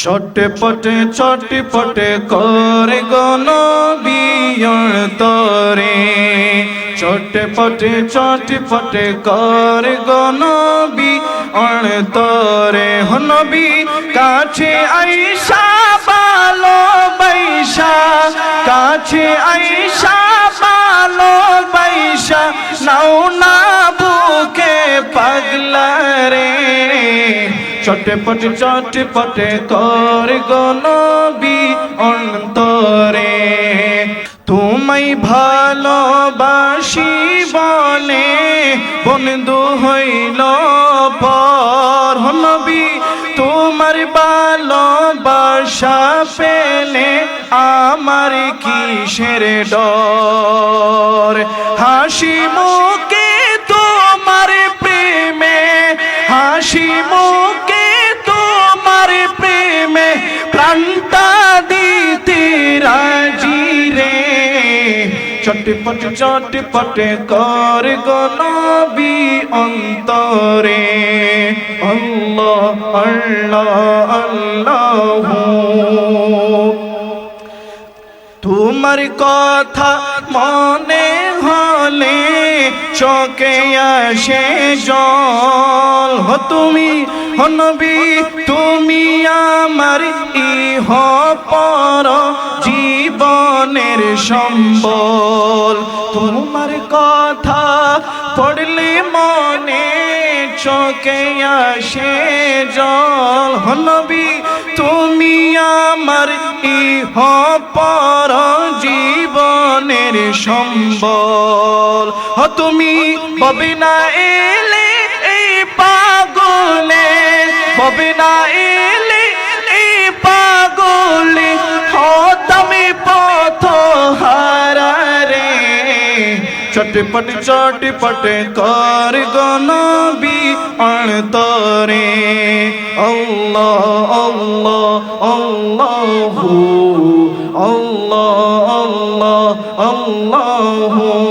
চটপটে চটপটে করে গণ বিয়র তরে চটপটে চটপটে করে গণ বিয়র তরে হনবি কাছে আইসা বালো বাইসা কাছে আইসা বালো বাইসা নাও না বুকে পাগলা রে। চটপট চটপটে কর গনবি অন্তরে। তোমায় ভালোবাসি বলে বন্ধু হইল পর। নবী, তোমার ভালোবাসা পেলে আমার কিসের ডর? হাসি মুখে চটপট চটপট কর গনবি অন্তরে। আল্লাহ আল্লাহ তোমার কথা মনে হলে চোখে আসে জল। হো তুমি হনবি তুমি আমার ইহ পর। জীবনের সম্বল, তোমার কথা পড়লে মনে চোখে আসে জল। হনবি তুমি আমার ইহ পর জীবনের সম্বল। হ তুমি ববে না এলে এই পাগলে ববে চটপট চটপট কর গনবি অন্তরে আল্লাহ আল্লাহ আল্লাহু আল্লাহ আল্লাহ আল্লাহু